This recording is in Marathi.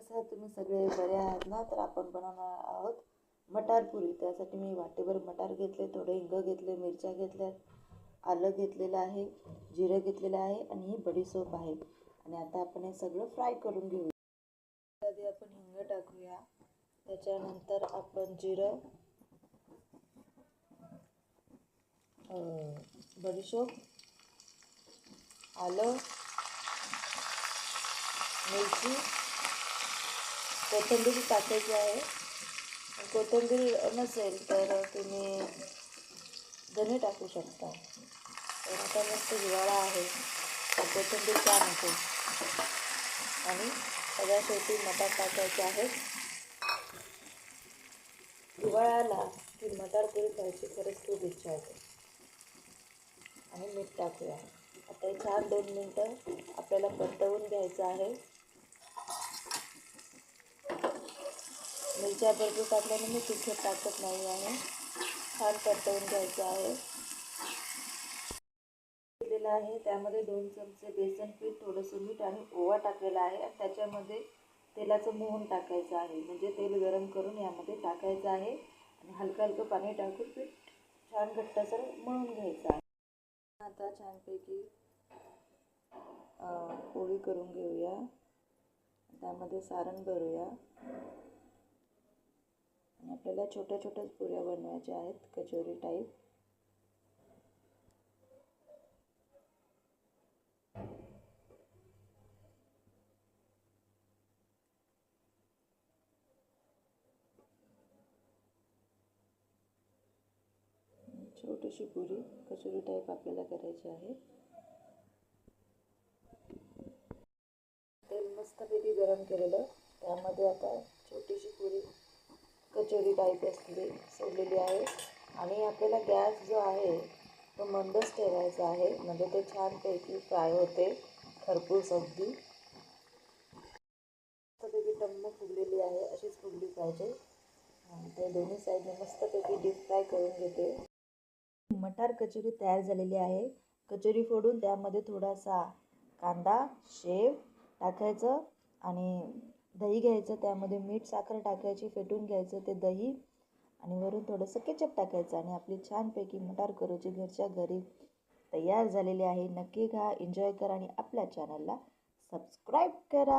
कसं आहे तुम्ही सगळे बरे आहात ना? तर आपण बनवणार आहोत मटार पुरी त्यासाठी मी वाटेभर मटार घेतले थोडे हिंग घेतले मिरच्या घेतल्या आलं घेतलेलं आहे जिरं घेतलेलं आहे आणि ही बडीसोप आहे. आणि आता आपण हे सगळं फ्राय करून घेऊ आधी आपण हिंग टाकूया. त्याच्यानंतर आपण जिरं अं, बडीशोप आलं मिरची कोथिंबीर टाकायची आहे. कोथिंबीर नसेल तर तुम्ही धने टाकू शकता. तर आता मस्त हिवाळा आहे तर कोथिंबीर का नको आणि सगळ्या शेवटी मटार टाकायचे आहेत हिवाळा आला की मटार पुरी खायची खरंच खूप इच्छा होते. आणि मीठ टाकूया. आता छान दोन मिनटं आपल्याला परतवून घ्यायचं आहे. म्हणजे मिरच्या भरपूर टाकल्याने मी तिखट टाकत नाही आहे. छान परतवून घ्यायचं आहे. केलेलं आहे. त्यामध्ये दोन चमचे बेसन पीठ थोडंसं मीठ आणि ओवा टाकलेला आहे. आणि त्याच्यामध्ये तेलाचं मोहन टाकायचं आहे. म्हणजे तेल गरम करून यामध्ये टाकायचं आहे. आणि हलकं हलकं पाणी टाकून पीठ छान घट्टसर मळून घ्यायचं आहे. आता छानपैकी पोळी करून घेऊया. त्यामध्ये सारण भरूया. आपल्याला छोट्या छोट्या पुऱ्या बनवायच्या आहेत कचोरी टाईप छोटीशी पुरी कचोरी टाईप आपल्याला करायची आहे. तेल मस्तपैकी गरम केलेलं त्यामध्ये आता छोटीशी पुरी कटोरी टाईप असली सोडलेली आहे. आणि आपल्याला गॅस जो आहे तो मंदच ठेवायचा आहे. म्हणजे ते छानपैकी फ्राय होते. खरपूस अगदी. मस्तपैकी टम्म फुगलेली आहे. अशीच फुगली पाहिजे. ते दोन्ही साईडने मस्तपैकी डीप फ्राय करून घेते. मटार कचोरी तयार झालेली आहे. कचोरी फोडून त्यामध्ये थोडासा कांदा शेव टाकायचं आणि दही घ्यायचं त्यामध्ये मीठ साखर टाकायची फेटून घ्यायचं ते दही आणि वरून थोडंसं केचप टाकायचं आणि आपली छानपैकी मटार करोची घरच्या घरी तयार झालेली आहे. नक्की घ्या एन्जॉय करा आणि आपल्या चॅनलला सबस्क्राईब करा.